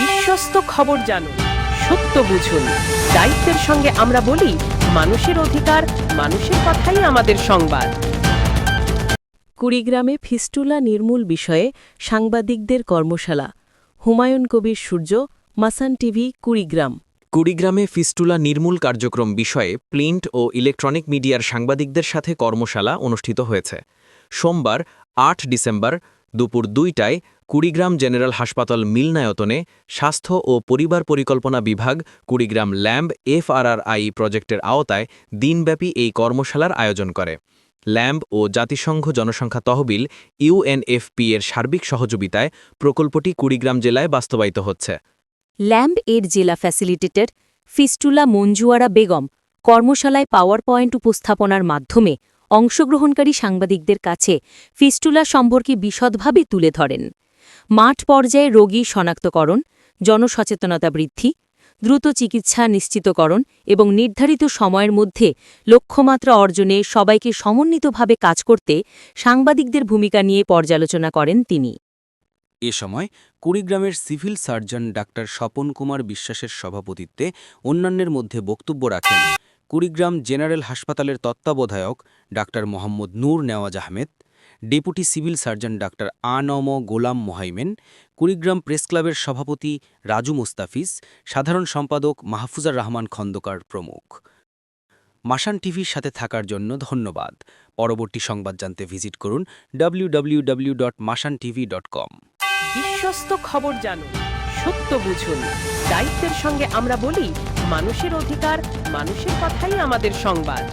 বিশ্বস্ত খবর জানুন সত্য বুঝুন। দায়িত্বের সঙ্গে আমরা বলি মানুষের অধিকার মানুষের কথাই আমাদের সংবাদ। কুড়িগ্রামে ফিস্টুলা নির্মূল বিষয়ে সাংবাদিকদের কর্মশালা। হুমায়ুন কবির সূর্য মাসান টিভি কুড়িগ্রাম। কুড়িগ্রামে ফিস্টুলা নির্মূল কার্যক্রম বিষয়ে প্রিন্ট ও ইলেকট্রনিক মিডিয়ার সাংবাদিকদের সাথে কর্মশালা অনুষ্ঠিত হয়েছে। সোমবার আট ডিসেম্বর দুপুর দুইটায় কুড়িগ্রাম জেনারেল হাসপাতাল মিলনায়তনে স্বাস্থ্য ও পরিবার পরিকল্পনা বিভাগ, কুড়িগ্রাম ল্যাম্ব এফআরআরআই প্রজেক্টের আওতায় দিনব্যাপী এই কর্মশালার আয়োজন করে। ল্যাম্ব ও জাতিসংঘ জনসংখ্যা তহবিল ইউএনএফপি এর সার্বিক সহযোগিতায় প্রকল্পটি কুড়িগ্রাম জেলায় বাস্তবায়িত হচ্ছে। ল্যাম্ব এর জেলা ফ্যাসিলিটেটর ফিস্টুলা মঞ্জুয়ারা বেগম কর্মশালায় পাওয়ার পয়েন্ট উপস্থাপনার মাধ্যমে অংশগ্রহণকারী সাংবাদিকদের কাছে ফিস্টুলা সম্পর্কে বিশদভাবে তুলে ধরেন। মাঠ পর্যায়ে রোগী শনাক্তকরণ, জনসচেতনতা বৃদ্ধি, দ্রুত চিকিৎসা নিশ্চিতকরণ এবং নির্ধারিত সময়ের মধ্যে লক্ষ্যমাত্রা অর্জনে সবাইকে সমন্বিতভাবে কাজ করতে সাংবাদিকদের ভূমিকা নিয়ে পর্যালোচনা করেন তিনি। এ সময় কুড়িগ্রামের civil surgeon doctor Swapan Kumar বিশ্বাসের সভাপতিত্বে অন্যান্যের মধ্যে বক্তব্য রাখেন কুড়িগ্রাম জেনারেল হাসপাতালের তত্ত্বাবধায়ক doctor Mohammad Nur Newaz Ahmed deputy civil surgeon doctor আনম গোলাম মোহাইমেন, কুড়িগ্রাম প্রেস ক্লাবের সভাপতি রাজু মুস্তাফিজ, সাধারণ সম্পাদক মাহফুজার রহমান খন্দকার প্রমুখ। মাসান টিভির সাথে থাকার জন্য ধন্যবাদ। পরবর্তী সংবাদ জানতে ভিজিট করুন www.masantv.com বিশ্বস্ত খবর জানুন, সত্য বুঝুন, দায়িত্বের সঙ্গে আমরা বলি, মানুষের অধিকার, মানুষের কথাই আমাদের সংবাদ।